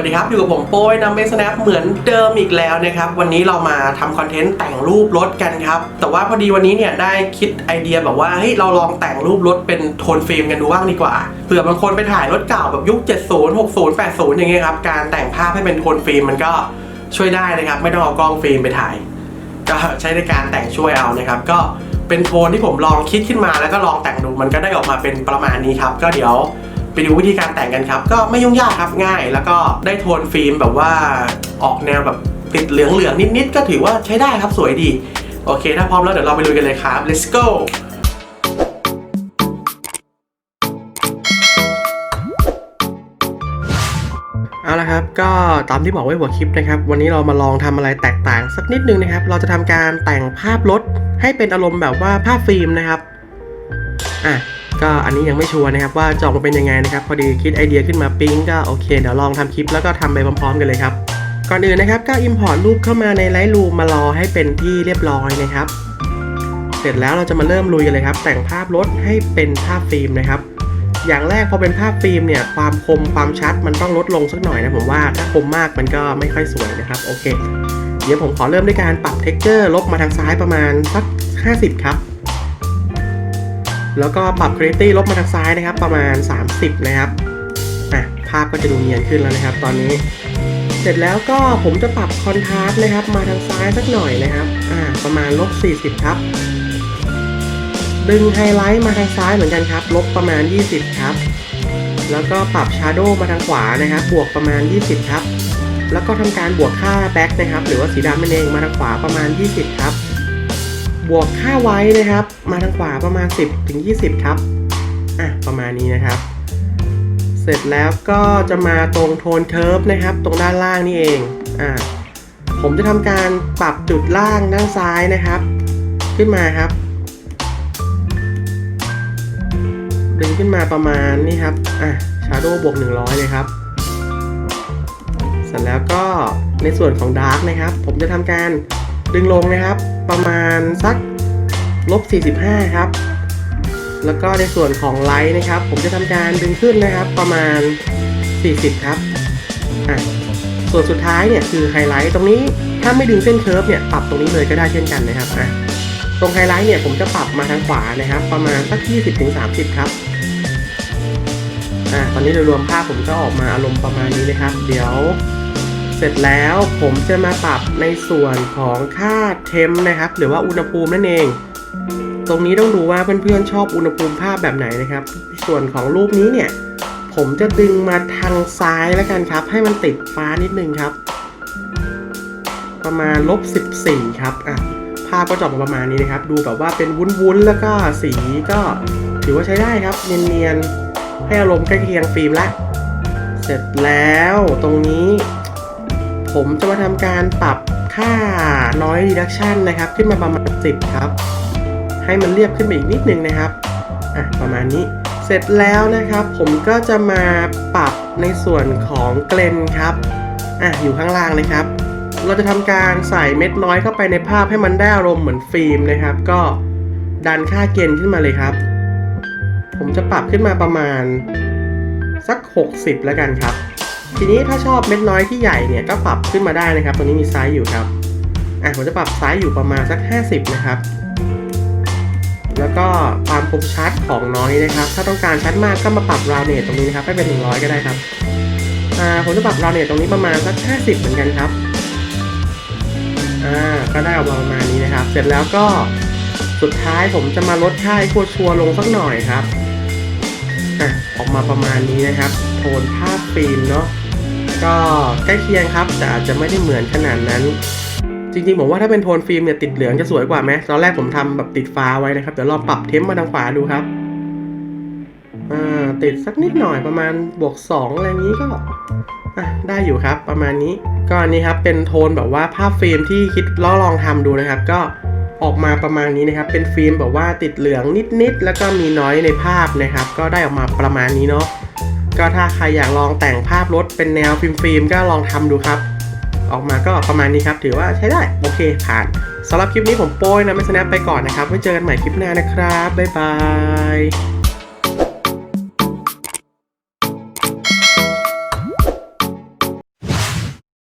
วัสดีครับ อยู่กับผมโป้ยนัมเบสแนปเหมือนเดิมอีกแล้วนะครับ วันนี้เรามาทำคอนเทนต์แต่งรูปรถกันครับ แต่ว่าพอดีวันนี้เนี่ยได้คิดไอเดียแบบว่าเฮ้ยเราลองแต่งรูปรถเป็นโทนฟิล์มกันดูบ้างดีกว่าเผื่อบางคนไปถ่ายรถเก่าแบบยุค 70 60 80 อย่างเงี้ยครับ การแต่งภาพให้เป็นโทนฟิล์มมันก็ช่วยได้นะครับ ไม่ต้องเอากล้องฟิล์มไปถ่าย ก็ใช้ในการแต่งช่วยเอานะครับ ก็เป็นโทนที่ผมลองคิดขึ้นมาแล้วก็ลองแต่งดูมันก็ได้ออกมาเป็นประมาณนี้ครับ ก็เดี๋ยว ไปดูวิธีการแต่งกันครับ ก็ไม่ยุ่งยากครับง่าย แล้วก็ได้โทนฟิล์มแบบว่าออกแนวแบบติดเหลืองๆนิดๆก็ถือว่าใช้ได้ครับสวยดี โอเค ถ้าพร้อมแล้วเดี๋ยวเราไปลุยกันเลยครับ let's go เอาละครับก็ตามที่บอกไว้หัวคลิปนะครับวันนี้เรามาลองทำอะไรแตกต่างสักนิดนึงนะครับ เราจะทำการแต่งภาพรถให้เป็นอารมณ์แบบว่าภาพฟิล์มนะครับอะ ก็อันนี้ยังไม่ชัวร์นะครับว่าจะออกมาเป็นยังไงนะครับพอดีคิดไอเดียขึ้นมาปิ๊งก็โอเคเดี๋ยวลองทำคลิปแล้วก็ทำไปพร้อมๆ กันเลยครับก่อนอื่นนะครับก็ Import รูปเข้ามาใน Lightroom มารอให้เป็นที่เรียบร้อยนะครับ เสร็จแล้วเราจะมาเริ่มลุยกันเลยครับ แต่งภาพรถให้เป็นภาพฟิล์มนะครับ อย่างแรกพอเป็นภาพฟิล์มเนี่ยความคมความชัดมันต้องลดลงสักหน่อยนะผมว่าถ้าคมมากมันก็ไม่ค่อยสวยนะครับโอเค เดี๋ยวผมขอเริ่มด้วยการปรับเท็กเจอร์ลบมาทางซ้ายประมาณสัก 50 ครับ แล้วก็ปรับ Quality ลบมาทางซ้ายนะครับ ประมาณ 30 นะครับอะภาพก็จะดูเนียนขึ้นแล้วนะครับ ตอนนี้ เสร็จแล้วก็ผมจะปรับคอนทราสต์นะครับ มาทางซ้ายสักหน่อยนะครับอ่าประมาณลบ40 ครับ ดึงไฮไลท์มาทางซ้ายเหมือนกันครับ ลบประมาณ 20 ครับ แล้วก็ปรับชาร์โดมาทางขวานะครับ บวกประมาณ 20 ครับ แล้วก็ทำการบวกค่าแบ็คนะครับ หรือว่าสีดำนั่นเองมาทางขวาประมาณ 20 ครับ บวกค่าไว้นะครับ มาทางขวาประมาณ 10ถึง20 ครับ อะ ประมาณนี้นะครับ เสร็จแล้วก็จะมาตรงโทนเคิร์ฟนะครับ ตรงด้านล่างนี่เอง อ่าผมจะทำการปรับจุดล่างด้านซ้ายนะครับ ขึ้นมาครับ ดึงขึ้นมาประมาณนี่ครับ อะชาร์โดบวก 100 เลยครับ เสร็จแล้วก็ในส่วนของดาร์กนะครับ ผมจะทำการดึงลงนะครับ ประมาณสักลบ 45 ครับ แล้วก็ในส่วนของไลท์นะครับ ผมจะทำการดึงขึ้นนะครับ ประมาณ 40 ครับอะส่วนสุดท้ายเนี่ยคือไฮไลท์ตรงนี้ถ้าไม่ดึงเส้นเคิร์ฟเนี่ยปรับตรงนี้เลยก็ได้เช่นกันนะครับอะตรงไฮไลท์เนี่ยผมจะปรับมาทางขวานะครับ ประมาณสัก 20-30 ครับอ่าตอนนี้โดยรวมภาพผมก็ออกมาอารมณ์ประมาณนี้นะครับ เดี๋ยว เสร็จแล้วผมจะมาปรับในส่วนของค่าเทมนะครับ หรือว่าอุณหภูมินั่นเอง ตรงนี้ต้องดูว่าเพื่อนๆชอบอุณหภูมิภาพแบบไหนนะครับ ส่วนของรูปนี้เนี่ย ผมจะดึงมาทางซ้ายแล้วกันครับ ให้มันติดฟ้านิดนึงครับ ประมาณลบ14 ครับอะภาพก็จะออกมาประมาณนี้นะครับ ดูแบบว่าเป็นวุ้นๆแล้วก็สีก็ถือว่าใช้ได้ครับ เนียนๆให้อารมณ์ใกล้เคียงฟิล์มละ เสร็จแล้วตรงนี้ ผมจะมาทำการปรับค่า noise reduction นะครับ ขึ้นมาประมาณ 10 ครับ ให้มันเรียบขึ้นไปอีกนิดนึงนะครับอะประมาณนี้เสร็จแล้วนะครับ ผมก็จะมาปรับในส่วนของเกลนครับอะอยู่ข้างล่างเลยครับ เราจะทำการใส่เม็ดน้อยเข้าไปในภาพให้มันได้อารมณ์เหมือนฟิล์มนะครับ ก็ดันค่าเกณฑ์ขึ้นมาเลยครับ ผมจะปรับขึ้นมาประมาณสัก 60 แล้วกันครับ ทีนี้ถ้าชอบเม็ดน้อยที่ใหญ่เนี่ยก็ปรับขึ้นมาได้นะครับตรงนี้มีไซส์อยู่ครับอะผมจะปรับไซส์อยู่ประมาณสัก 50 นะครับ แล้วก็ความคมชัดของน้อยนะครับ ถ้าต้องการชัดมากก็มาปรับราวเนตตรงนี้นะครับให้เป็น 100 ก็ได้ครับอ่าผมจะปรับราวเนตตรงนี้ประมาณสัก 50 เหมือนกันครับอ่าก็ได้ออกมาประมาณนี้นะครับ เสร็จแล้วก็สุดท้ายผมจะมาลดค่าไอ้ชัวชัวลงสักหน่อยครับอะออกมาประมาณนี้นะครับ โทนภาพฟิล์มเนาะ ก็ใกล้เคียงครับ แต่อาจจะไม่ได้เหมือนขนาดนั้น จริงๆผมว่าถ้าเป็นโทนฟิล์มเนี่ยติดเหลืองจะสวยกว่าไหมตอนแรกผมทำแบบติดฟ้าไว้นะครับ เดี๋ยวลองปรับเทมมาทางขวาดูครับติดสักนิดหน่อยประมาณบวก2อะไรอย่างนี้ก็ได้อยู่ครับประมาณนี้ ก็อันนี้ครับเป็นโทนแบบว่าภาพฟิล์มที่คิดลองลองทำดูนะครับ ก็ออกมาประมาณนี้นะครับ เป็นฟิล์มแบบว่าติดเหลืองนิดๆแล้วก็มีน้อยในภาพนะครับ ก็ได้ออกมาประมาณนี้เนาะ ก็ถ้าใครอยากลองแต่งภาพรถเป็นแนวฟิล์มฟิล์มๆก็ลองทำดูครับ ออกมาก็ประมาณนี้ครับ ถือว่าใช้ได้โอเคผ่านสำหรับคลิปนี้ผมโป้ยนะไม่สแนปไปก่อนนะครับไว้เจอกันใหม่คลิปหน้านะครับบ๊ายบาย